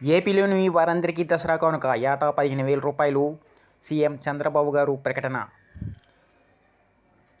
ఏపీలోని వారందరికీ దసరా కానుక ఏటా పదిహేను వేల రూపాయలు. సీఎం చంద్రబాబు గారు ప్రకటన.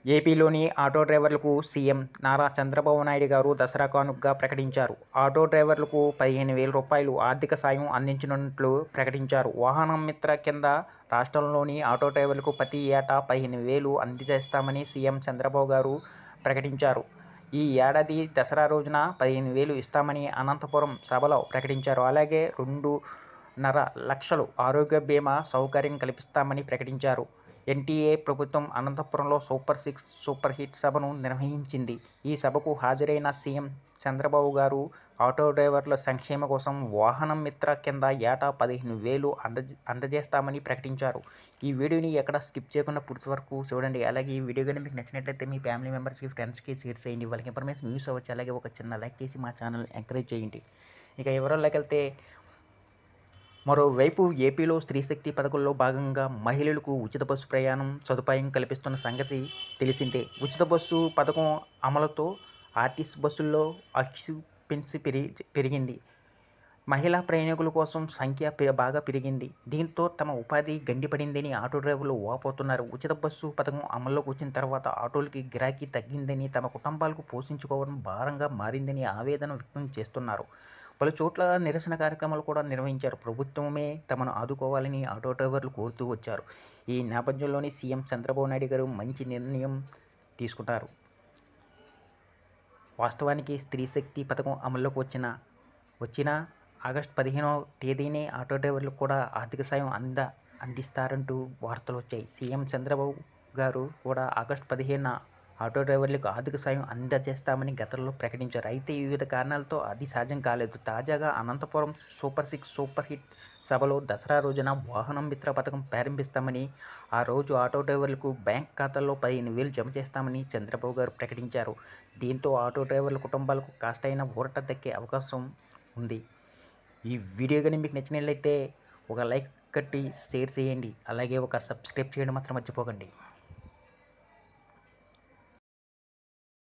ఏపీలోని ఆటో డ్రైవర్లకు సీఎం నారా చంద్రబాబు నాయుడు గారు దసరా కానుకగా ప్రకటించారు. ఆటో డ్రైవర్లకు పదిహేను వేల రూపాయలు ఆర్థిక సాయం అందించనున్నట్లు ప్రకటించారు. వాహనం మిత్ర కింద రాష్ట్రంలోని ఆటో డ్రైవర్లకు ప్రతి ఏటా పదిహేను వేలు అందజేస్తామని సీఎం చంద్రబాబు గారు ప్రకటించారు. ఈ ఏడాది దసరా రోజున పదిహేను వేలు ఇస్తామని అనంతపురం సభలో ప్రకటించారు. అలాగే రెండున్నర లక్షలు ఆరోగ్య బీమా సౌకర్యం కల్పిస్తామని ప్రకటించారు. ఎన్టీఏ ప్రభుత్వం అనంతపురంలో సూపర్ సిక్స్ సూపర్ హిట్ సభను నిర్వహించింది. ఈ సభకు హాజరైన సీఎం చంద్రబాబు గారు ఆటో డ్రైవర్ల సంక్షేమ కోసం వాహనం మిత్ర కింద ఏటా పదిహేను వేలు అంద అందజేస్తామని ప్రకటించారు. ఈ వీడియోని ఎక్కడ స్కిప్ చేయకుండా పూర్తి వరకు చూడండి. అలాగే ఈ వీడియో కానీ మీకు నచ్చినట్లయితే మీ ఫ్యామిలీ మెంబర్స్కి ఫ్రెండ్స్కి షేర్ చేయండి. వాళ్ళకి ఇన్ఫర్మేషన్ యూస్ అవ్వచ్చు. అలాగే ఒక చిన్న లైక్ చేసి మా ఛానల్ ఎంకరేజ్ చేయండి. ఇక ఎవరోళ్ళకి వెళ్తే మరోవైపు ఏపీలో స్త్రీశక్తి పథకంలో భాగంగా మహిళలకు ఉచిత బస్సు ప్రయాణం సదుపాయం కల్పిస్తున్న సంగతి తెలిసిందే. ఉచిత బస్సు పథకం అమలుతో ఆర్టీసీ బస్సుల్లో ఆక్యుపెన్సీ పెరిగి పెరిగింది. మహిళా ప్రయాణికుల కోసం సంఖ్య బాగా పెరిగింది. దీంతో తమ ఉపాధి గండిపడిందని ఆటో డ్రైవర్లు వాపోతున్నారు. ఉచిత బస్సు పథకం అమల్లోకి వచ్చిన తర్వాత ఆటోలకి గిరాకీ తగ్గిందని తమ కుటుంబాలకు పోషించుకోవడం భారంగా మారిందని ఆవేదన వ్యక్తం చేస్తున్నారు. పలు చోట్ల నిరసన కార్యక్రమాలు కూడా నిర్వహించారు. ప్రభుత్వమే తమను ఆదుకోవాలని ఆటో డ్రైవర్లు కోరుతూ వచ్చారు. ఈ నేపథ్యంలోనే సీఎం చంద్రబాబు నాయుడు గారు మంచి నిర్ణయం తీసుకుంటారు. వాస్తవానికి స్త్రీ శక్తి పథకం అమల్లోకి వచ్చిన వచ్చిన ఆగస్టు పదిహేనో తేదీనే ఆటో డ్రైవర్లకు కూడా ఆర్థిక సాయం అంద అందిస్తారంటూ వార్తలు వచ్చాయి. సీఎం చంద్రబాబు గారు కూడా ఆగస్టు పదిహేనున ఆటో డ్రైవర్లకు ఆర్థిక సాయం అందజేస్తామని గతంలో ప్రకటించారు. అయితే వివిధ కారణాలతో అది సాధ్యం కాలేదు. తాజాగా Anantapuram super six super hit సభలో దసరా రోజున వాహనం మిత్ర పథకం ప్రారంభిస్తామని ఆ రోజు ఆటో డ్రైవర్లకు బ్యాంక్ ఖాతాల్లో పదిహేను వేలు జమ చేస్తామని చంద్రబాబు గారు ప్రకటించారు. దీంతో ఆటో డ్రైవర్ల కుటుంబాలకు కాస్టైన ఊరట దక్కే అవకాశం ఉంది. ఈ వీడియో కానీ మీకు నచ్చినట్లయితే ఒక లైక్ కట్టి షేర్ చేయండి. అలాగే ఒక సబ్స్క్రైబ్ చేయడం మాత్రం మర్చిపోకండి.